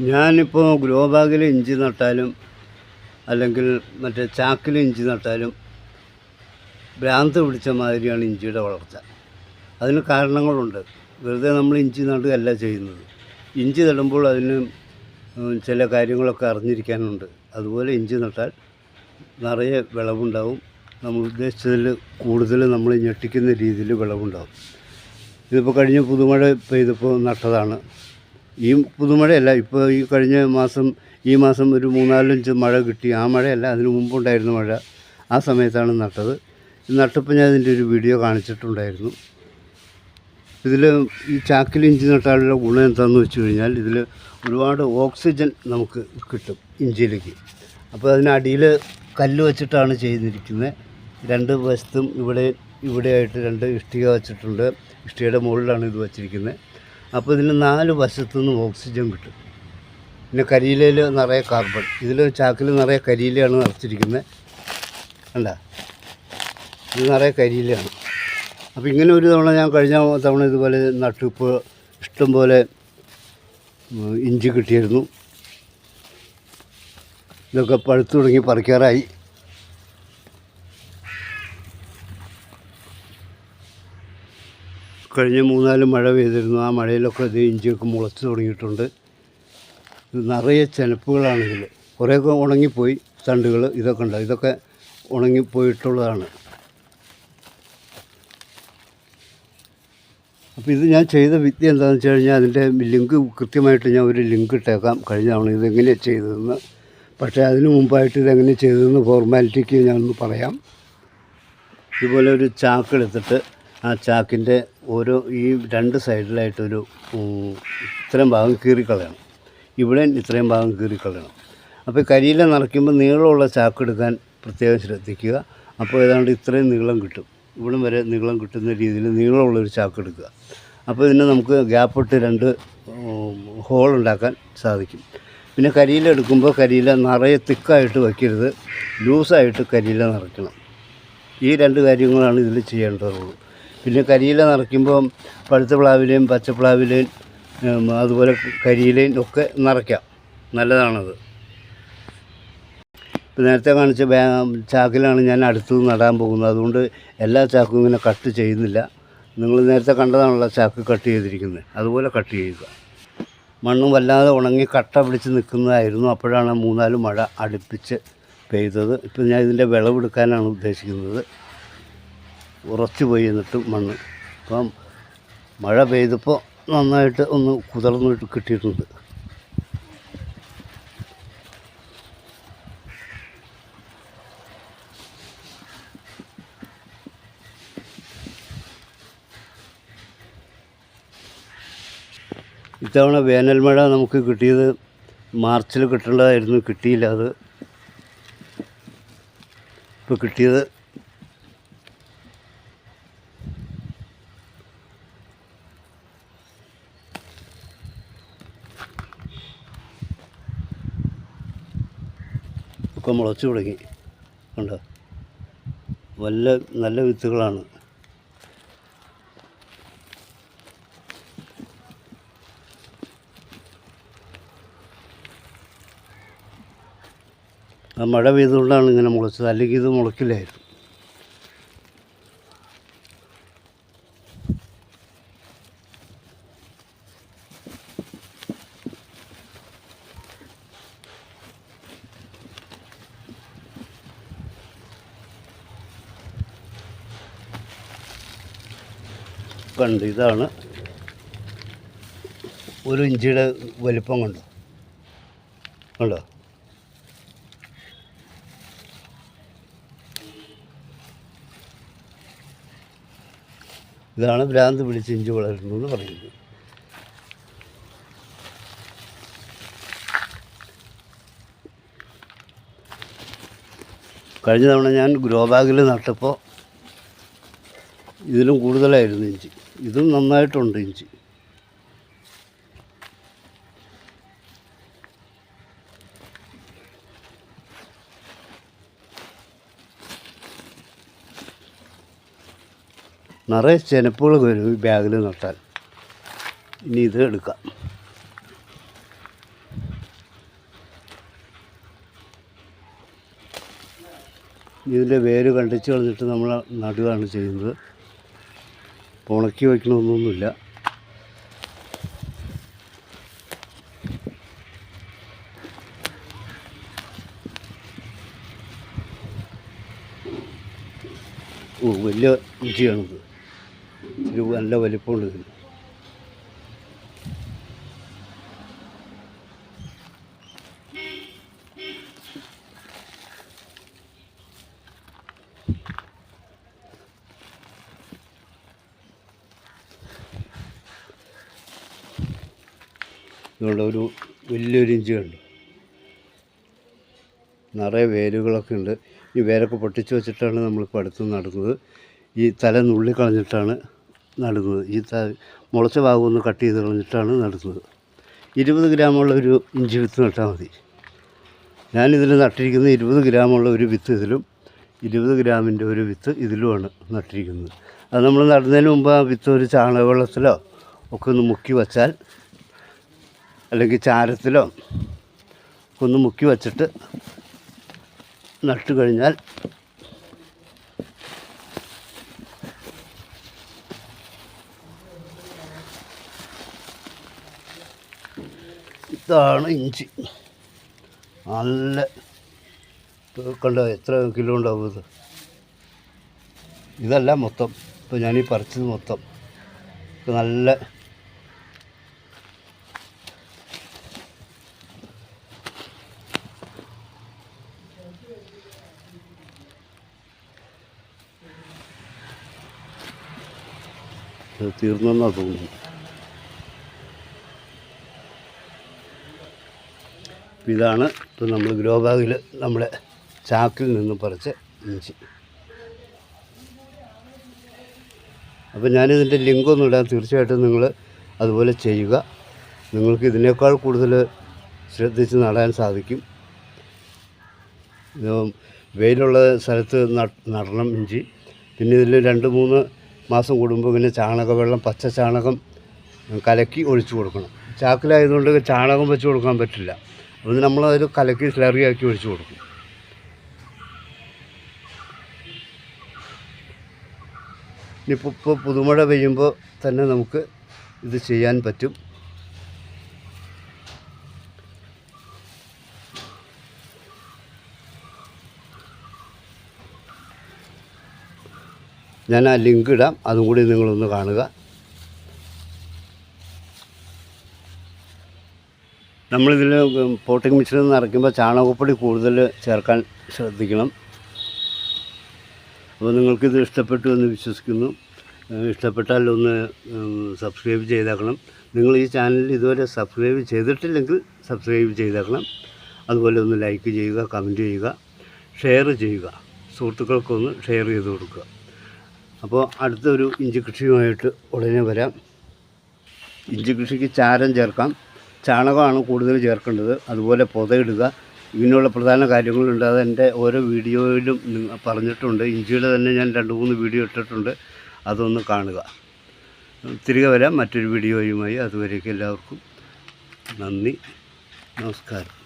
ഞാനിപ്പോൾ ഗ്രോ ബാഗിൽ ഇഞ്ചി നട്ടാലും അല്ലെങ്കിൽ മറ്റേ ചാക്കിൽ ഇഞ്ചി നട്ടാലും ഭ്രാന്ത് പിടിച്ച മാതിരിയാണ് ഇഞ്ചിയുടെ വളർച്ച. അതിന് കാരണങ്ങളുണ്ട്. വെറുതെ നമ്മൾ ഇഞ്ചി നടുകയല്ല ചെയ്യുന്നത്. ഇഞ്ചി നടുമ്പോൾ അതിന് ചില കാര്യങ്ങളൊക്കെ അറിഞ്ഞിരിക്കാനുണ്ട്. അതുപോലെ ഇഞ്ചി നട്ടാൽ നിറയെ വിളവുണ്ടാവും. നമ്മൾ ഉദ്ദേശിച്ചതിൽ കൂടുതൽ നമ്മൾ ഞെട്ടിക്കുന്ന രീതിയിൽ വിളവുണ്ടാവും. ഇതിപ്പോൾ കഴിഞ്ഞ പുതുമഴ പെയ്തപ്പോൾ നട്ടതാണ്. ഈ പുതുമഴയല്ല ഇപ്പോൾ ഈ കഴിഞ്ഞ മാസം ഈ മാസം ഒരു മൂന്നാലഞ്ച് മഴ കിട്ടി. ആ മഴയല്ല അതിന് മുമ്പുണ്ടായിരുന്ന മഴ ആ സമയത്താണ് നട്ടത്. നട്ടപ്പോൾ ഞാൻ ഇതിന്റെ ഒരു വീഡിയോ കാണിച്ചിട്ടുണ്ടായിരുന്നു. ഇതിൽ ഈ ചാക്കിൽ ഇഞ്ചി നട്ടാലുള്ള ഗുണം എന്താണെന്ന് വെച്ച് കഴിഞ്ഞാൽ ഇതിൽ ഒരുപാട് ഓക്സിജൻ നമുക്ക് കിട്ടും ഇഞ്ചിയിലേക്ക്. അപ്പോൾ അതിനടിയിൽ കല്ല് വെച്ചിട്ടാണ് ചെയ്തിരിക്കുന്നത് രണ്ട് വശത്തും ഇവിടെ ഇവിടെയായിട്ട് രണ്ട് ഇഷ്ടിക വെച്ചിട്ടുണ്ട്. ഇഷ്ടികയുടെ മുകളിലാണ് ഇത് വച്ചിരിക്കുന്നത് അപ്പോൾ ഇതിന് നാല് വശത്തു നിന്നും ഓക്സിജൻ കിട്ടും. പിന്നെ കരിയിലയിൽ നിറയെ കാർബൺ. ഇതിൽ ചാക്കിൽ നിറയെ കരിയിലയാണ് നിറച്ചിരിക്കുന്നത്. കണ്ട? ഇത് നിറയെ കരിയിലയാണ്. അപ്പോൾ ഇങ്ങനെ ഒരു തവണ ഞാൻ കഴിഞ്ഞ തവണ ഇതുപോലെ നട്ടു ഇപ്പോൾ ഇഷ്ടംപോലെ ഇഞ്ചി കിട്ടിയിരുന്നു. ഇതൊക്കെ പഴുത്തു തുടങ്ങി പറിക്കാറായി. കഴിഞ്ഞ മൂന്നാൽ മഴ പെയ്തിരുന്നു. ആ മഴയിലൊക്കെ ഇത് ഇഞ്ചിയൊക്കെ മുളച്ച് തുടങ്ങിയിട്ടുണ്ട്. നിറയെ ചെനപ്പുകളാണിതിൽ. കുറേയൊക്കെ ഉണങ്ങിപ്പോയി തണ്ടുകൾ ഇതൊക്കെ ഉണ്ട്. ഇതൊക്കെ ഉണങ്ങിപ്പോയിട്ടുള്ളതാണ്. അപ്പോൾ ഇത് ഞാൻ ചെയ്ത വിദ്യ എന്താണെന്ന് വെച്ച് കഴിഞ്ഞാൽ അതിന്റെ ലിങ്ക് കൃത്യമായിട്ട് ഞാൻ ഒരു ലിങ്ക് ഇട്ടേക്കാം. കഴിഞ്ഞ തവണ ഇതെങ്ങനെയാണ് ചെയ്തതെന്ന്. പക്ഷേ അതിന് മുമ്പായിട്ട് ഇതെങ്ങനെ ചെയ്തതെന്ന് ഫോർമാലിറ്റിക്ക് ഞാനൊന്ന് പറയാം. ഇതുപോലെ ഒരു ചാക്ക് എടുത്തിട്ട് ആ ചാക്കിന്റെ ഓരോ ഈ രണ്ട് സൈഡിലായിട്ടൊരു ഇത്രയും ഭാഗം കീറിക്കളയണം. ഇവിടെ ഇത്രയും ഭാഗം കീറിക്കളയണം. അപ്പോൾ കരിയില നിറയ്ക്കുമ്പോൾ നീളമുള്ള ചാക്ക് എടുക്കാൻ പ്രത്യേകം ശ്രദ്ധിക്കുക. അപ്പോൾ ഏതാണ്ട് ഇത്രയും നീളം കിട്ടും. ഇവിടം വരെ നീളം കിട്ടുന്ന രീതിയിൽ നീളമുള്ളൊരു ചാക്ക് എടുക്കുക അപ്പോൾ ഇതിനെ നമുക്ക് ഗ്യാപ്പിട്ട് രണ്ട് ഹോൾ ഉണ്ടാക്കാൻ സാധിക്കും. പിന്നെ കരിയില എടുക്കുമ്പോൾ കരിയില നിറയെ തിക്കായിട്ട് വയ്ക്കരുത്. ലൂസായിട്ട് കരിയില നിറയ്ക്കണം. ഈ രണ്ട് കാര്യങ്ങളാണ് ഇതിൽ ചെയ്യേണ്ടതുള്ളൂ. പിന്നെ കരിയില നിറയ്ക്കുമ്പോൾ പഴുത്ത പ്ലാവിലെയും പച്ചപ്ലാവിലെയും അതുപോലെ കരിയിലയും ഒക്കെ നിറയ്ക്കാം. നല്ലതാണത്. ഇപ്പം നേരത്തെ കാണിച്ച ബാ ചാക്കിലാണ് ഞാൻ അടുത്തത് നടാൻ പോകുന്നത്. അതുകൊണ്ട് എല്ലാ ചാക്കും ഇങ്ങനെ കട്ട് ചെയ്യുന്നില്ല. നിങ്ങൾ നേരത്തെ കണ്ടതാണല്ലോ ചാക്ക് കട്ട് ചെയ്തിരിക്കുന്നത്. അതുപോലെ കട്ട് ചെയ്യുക. മണ്ണും വല്ലാതെ ഉണങ്ങി കട്ട പിടിച്ച് നിൽക്കുന്നതായിരുന്നു. അപ്പോഴാണ് മൂന്നാൽ മഴ അടുപ്പിച്ച് പെയ്തത്. ഇപ്പം ഞാൻ ഇതിന്റെ വിളവെടുക്കാനാണ് ഉദ്ദേശിക്കുന്നത്. ഉറച്ചു പോയി എന്നിട്ട് മണ്ണ് അപ്പം മഴ പെയ്തപ്പോൾ നന്നായിട്ട് ഒന്ന് കുതിർന്നിട്ട് കിട്ടിയിട്ടുണ്ട്. ഇത്തവണ വേനൽ മഴ നമുക്ക് കിട്ടിയത് മാർച്ചിൽ കിട്ടേണ്ടതായിരുന്നു കിട്ടിയില്ല അത്. ഇപ്പോൾ കിട്ടിയത് ഒക്കെ മുളച്ചു തുടങ്ങി. കണ്ടോ? വല്ല നല്ല വിത്തുകളാണ്. ആ മഴ പെയ്തുകൊണ്ടാണ് ഇങ്ങനെ മുളച്ചത്. അല്ലെങ്കിൽ ഇത് മുളക്കില്ലായിരുന്നു. കണ്ട് ഇതാണ് ഒരു ഇഞ്ചിയുടെ വലിപ്പം കണ്ടോ? കണ്ടോ? ഇതാണ് ഭ്രാന്ത് പിടിച്ച് ഇഞ്ചി വളരുന്നു എന്ന് പറയുന്നത്. കഴിഞ്ഞ തവണ ഞാൻ ഗ്രോ ബാഗിൽ നട്ടപ്പോൾ ഇതിലും കൂടുതലായിരുന്നു ഇഞ്ചി. ഇതും നന്നായിട്ടുണ്ട് ഇഞ്ചി. നിറയെ ചെനപ്പുകൾ വരും ഈ ബാഗിൽ നട്ടാൽ. ഇനി ഇത് എടുക്കാം. ഇതിന്റെ വേര് കണ്ടിച്ച് കളഞ്ഞിട്ട് നമ്മൾ നടുകയാണ് ചെയ്യുന്നത്. ഉണക്കി വയ്ക്കണമെന്നൊന്നുമില്ല. വലിയ രുചിയാണിത് ഒരു നല്ല വലിപ്പമുണ്ട് ഇതിന്. ഇതുകൊണ്ട് ഒരു വലിയൊരു ഇഞ്ചി കണ്ടു. നിറയെ വേരുകളൊക്കെ ഉണ്ട്. ഈ വേരൊക്കെ പൊട്ടിച്ച് വെച്ചിട്ടാണ് നമ്മളിപ്പോൾ അടുത്ത് നടുന്നത്. ഈ തല നുള്ളി കളഞ്ഞിട്ടാണ് നടുന്നത്. ഈ ത മുളച്ച ഭാഗമൊന്ന് കട്ട് ചെയ്ത് കളഞ്ഞിട്ടാണ് നടുന്നത്. ഇരുപത് ഗ്രാമുള്ള ഒരു ഇഞ്ചി വിത്ത് നട്ടാൽ മതി. ഞാനിതിൽ നട്ടിരിക്കുന്നത് ഇരുപത് ഗ്രാമുള്ള ഒരു വിത്ത് ഇതിലും ഇരുപത് ഗ്രാമിന്റെ ഒരു വിത്ത് ഇതിലുമാണ് നട്ടിരിക്കുന്നത്. അത് നമ്മൾ നടുന്നതിന് മുമ്പ് ആ വിത്ത് ഒരു ചാണകവെള്ളത്തിലോ ഒക്കെ ഒന്ന് മുക്കി വച്ചാൽ അല്ലെങ്കിൽ ചാരത്തിലോ ഒന്ന് മുക്കി വച്ചിട്ട് നട്ടു കഴിഞ്ഞാൽ ഇതാണ് ഇഞ്ചി. നല്ല കണ്ട എത്ര കിലോ ഉണ്ടാവും ഇത്? ഇതല്ല മൊത്തം. ഇപ്പോൾ ഞാനീ പറിച്ചത് മൊത്തം. നല്ല തീർന്നെന്നാണ് തോന്നുന്നു ഇതാണ് ഇപ്പോൾ നമ്മൾ ഗ്രോ ബാഗിൽ നമ്മുടെ ചാക്കിൽ നിന്ന് പറിച്ച ഇഞ്ചി അപ്പോൾ ഞാനിതിന്റെ ലിങ്കൊന്നും ഇടാൻ തീർച്ചയായിട്ടും നിങ്ങൾ അതുപോലെ ചെയ്യുക. നിങ്ങൾക്ക് ഇതിനേക്കാൾ കൂടുതൽ ശ്രദ്ധിച്ച് നടാൻ സാധിക്കും. വെയിലുള്ള സ്ഥലത്ത് നടണം ഇഞ്ചി. പിന്നെ ഇതിൽ രണ്ട് മൂന്ന് മാസം കൂടുമ്പോൾ പിന്നെ ചാണകവെള്ളം പച്ച ചാണകം കലക്കി ഒഴിച്ചു കൊടുക്കണം. ചാക്കിലായതുകൊണ്ട് ചാണകം വെച്ച് കൊടുക്കാൻ പറ്റില്ല. അത് നമ്മളത് കലക്കി സ്ലറിയാക്കി ഒഴിച്ചു കൊടുക്കും. ഇനിയിപ്പോൾ ഇപ്പോൾ പുതുമഴ പെയ്യുമ്പോൾ തന്നെ നമുക്ക് ഇത് ചെയ്യാൻ പറ്റും. ഞാൻ ആ ലിങ്ക് ഇടാം. അതും കൂടി നിങ്ങളൊന്ന് കാണുക. നമ്മളിതിൽ പോട്ടിംഗ് മിക്സിൽ നിറയ്ക്കുമ്പോൾ ചാണകപ്പൊടി കൂടുതൽ ചേർക്കാൻ ശ്രദ്ധിക്കണം. അപ്പോൾ നിങ്ങൾക്കിത് ഇഷ്ടപ്പെട്ടു എന്ന് വിശ്വസിക്കുന്നു. ഇഷ്ടപ്പെട്ടാൽ ഒന്ന് സബ്സ്ക്രൈബ് ചെയ്തേക്കണം. നിങ്ങൾ ഈ ചാനൽ ഇതുവരെ സബ്സ്ക്രൈബ് ചെയ്തിട്ടില്ലെങ്കിൽ സബ്സ്ക്രൈബ് ചെയ്തേക്കണം. അതുപോലെ ഒന്ന് ലൈക്ക് ചെയ്യുക കമന്റ് ചെയ്യുക ഷെയർ ചെയ്യുക. സുഹൃത്തുക്കൾക്കൊന്ന് ഷെയർ ചെയ്ത് കൊടുക്കുക. അപ്പോൾ അടുത്തൊരു ഇഞ്ചി കൃഷിയുമായിട്ട് ഉടനെ വരാം. ഇഞ്ചി കൃഷിക്ക് ചാരം ചേർക്കാം. ചാണകമാണ് കൂടുതൽ ചേർക്കേണ്ടത്. അതുപോലെ പുതയിടുക. ഇങ്ങനെയുള്ള പ്രധാന കാര്യങ്ങളുണ്ട്. അത് എന്റെ ഓരോ വീഡിയോയിലും പറഞ്ഞിട്ടുണ്ട്. ഇഞ്ചിയുടെ തന്നെ ഞാൻ രണ്ട് മൂന്ന് വീഡിയോ ഇട്ടിട്ടുണ്ട്. അതൊന്ന് കാണുക. തിരികെ വരാം. മറ്റൊരു വീഡിയോയുമായി. അതുവരേക്കും എല്ലാവർക്കും നന്ദി. നമസ്കാരം.